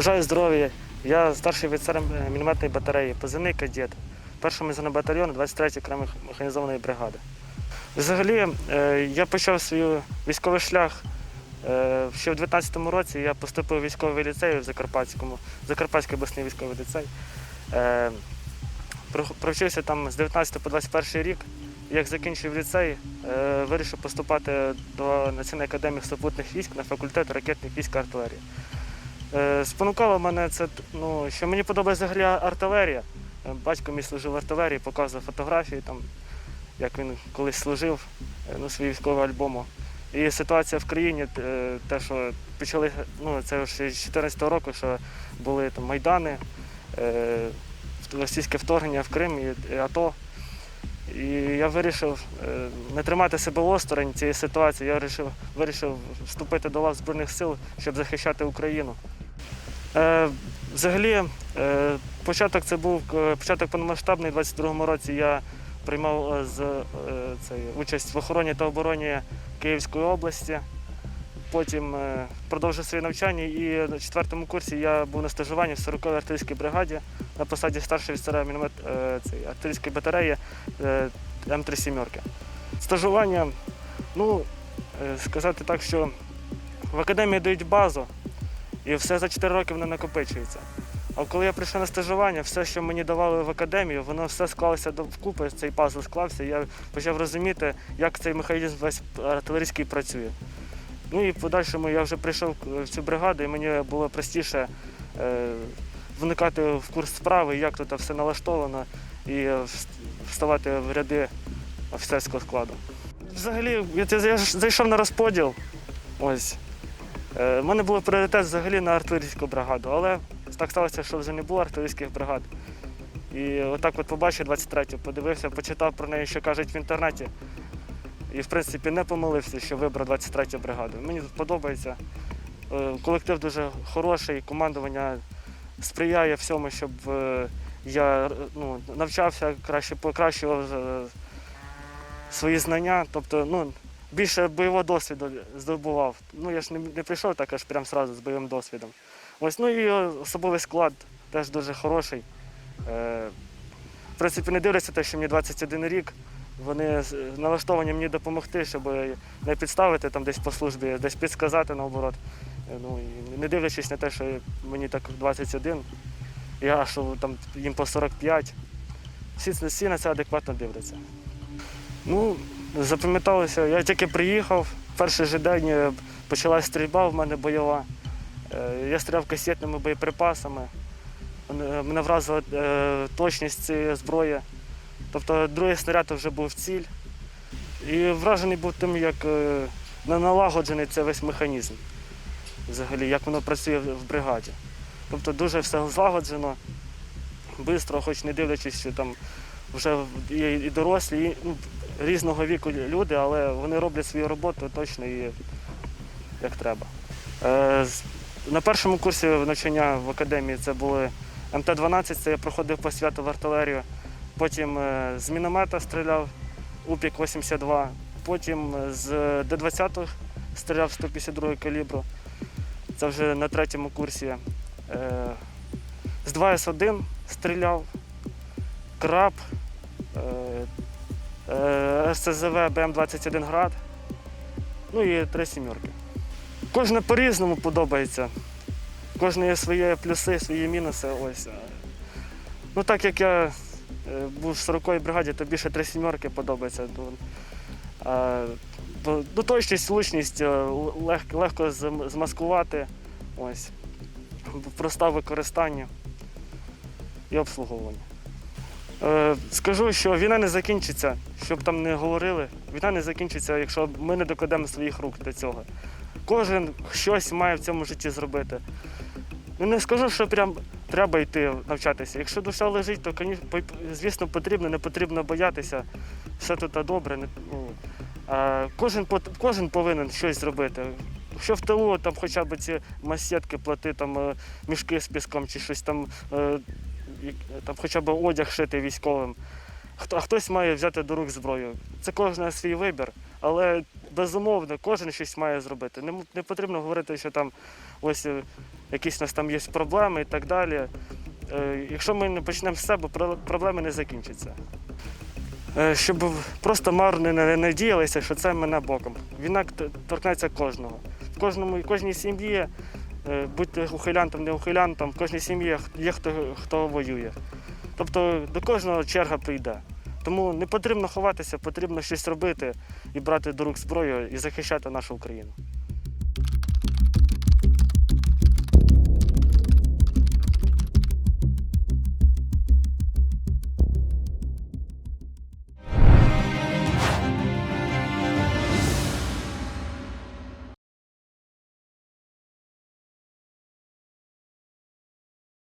Бажаю здоров'я. Я старший офіцер е, мінометної батареї, позивний кадет, перший мезонний батальйон 23-ї окремої механізованої бригади. Взагалі, е, я почав свій військовий шлях е, ще в 19-му році. Я поступив у військовий ліцей в Закарпатському, Закарпатський обласний військовий ліцей. Провчився там з 19 по 21 рік. Як закінчив ліцей, вирішив поступати до Національної академії супутних військ на факультет ракетних військ артилерії. Е, Спонукало мене це, ну, що мені подобається взагалі артилерія. Е, Батько мій служив в артилерії, показував фотографії, там, як він колись служив, ну, свої військові альбому. І ситуація в країні, те, що почали, ну, це ще з 2014 року, що були там майдани, російське вторгнення в Крим і, АТО. І я вирішив не тримати себе осторонь цієї ситуації. Я вирішив, вирішив вступити до лав Збройних сил, щоб захищати Україну. Е, взагалі, е, початок це був е, початок повномасштабний. У 22-му році я приймав з, е, цей, участь в охороні та обороні Київської області. Потім продовжив своє навчання і на четвертому курсі я був на стажуванні в 40-й артилерійській бригаді на посаді старшого офіцера міномет артилерійської батареї е, М3 сімерки. Стажування, ну, сказати так, що в академії дають базу, і все за 4 роки воно накопичується. А коли я прийшов на стажування, все, що мені давали в академію, воно все склалося вкупи, цей пазл склався, і я почав розуміти, як цей механізм весь артилерійський працює. Ну і в подальшому я вже прийшов в цю бригаду, і мені було простіше е, вникати в курс справи, як тут все налаштовано, і вставати в ряди офіцерського складу. Взагалі, я зайшов на розподіл. Ось. Е, У мене був пріоритет взагалі на артилерійську бригаду, але так сталося, що вже не було артилерійських бригад. І отак от побачив 23-ю, подивився, почитав про неї, що кажуть в інтернеті. І в принципі не помилився, що вибрав 23-ю бригаду. Мені тут подобається. Е, Колектив дуже хороший, командування сприяє всьому, щоб е, я е, ну, навчався краще, покращував е, свої знання. Тобто, ну, більше бойового досвіду здобував. Ну, я ж не, не прийшов так аж прямо сразу з бойовим досвідом. Ось, ну і особовий склад теж дуже хороший. Е, в принципі, не дивляться те, що мені 21 рік. Вони налаштовані мені допомогти, щоб не підставити там десь по службі, десь підсказати наоборот. Е, Ну, і не дивлячись на те, що мені так 21, я що там їм по 45. Всі, всі на це адекватно дивляться. Ну, запам'яталося, я тільки приїхав, перший же день е, почалась стрільба в мене бойова. Е, Я стріляв касетними боєприпасами. Мене вразила е, точність цієї зброї. Тобто другий снаряд вже був в ціль. І вражений був тим, як налагоджений це весь механізм. Взагалі, як воно працює в бригаді. Тобто дуже все злагоджено, швидко, хоч не дивлячись, що там вже і дорослі, і ну, різного віку люди, але вони роблять свою роботу точно і як треба. Е, На першому курсі навчання в академії це були МТ-12, це я проходив по святу в артилерію. Потім е, з міномета стріляв УПІК-82, потім е, з Д-20 стріляв 152 калібру. Це вже на третьому курсі. З 2С1 стріляв, краб, е, е, БМ-21 град, ну і три сімерки. Кожне по-різному подобається. Кожне є свої плюси, свої мінуси. Ось. е. Ну так як я е, був в 40-й бригаді, то більше три сімерки подобається. Ну, бо- ну, точність, влучність, е, лег, легко змаскувати. Ось. Проста в використанні і обслуговування. Е, скажу, що війна не закінчиться, щоб там не говорили. Війна не закінчиться, якщо ми не докладемо своїх рук до цього. Кожен щось має в цьому житті зробити. Ну, не скажу, що прям треба йти навчатися. Якщо душа лежить, то, звісно, потрібно, не потрібно боятися. Все тут добре. ну, кожен, кожен повинен щось зробити. Що в тилу, там хоча б ці масетки плати, там е, мішки з піском чи щось там, е, там хоча б одяг шити військовим. А хтось має взяти до рук зброю. Це кожен свій вибір, але безумовно, кожен щось має зробити. Не, не потрібно говорити, що там ось е, якісь у нас там є проблеми і так далі. Е, Якщо ми не почнемо з себе, проблеми не закінчаться. Е, Щоб просто марно не надіялися, що це мене боком. Війна торкнеться кожного. В кожному, кожній сім'ї, е, будьте ухилянтом, не ухилянтом, в кожній сім'ї є хто, хто воює. Тобто до кожного черга прийде. Тому не потрібно ховатися, потрібно щось робити і брати до рук зброю і захищати нашу Україну.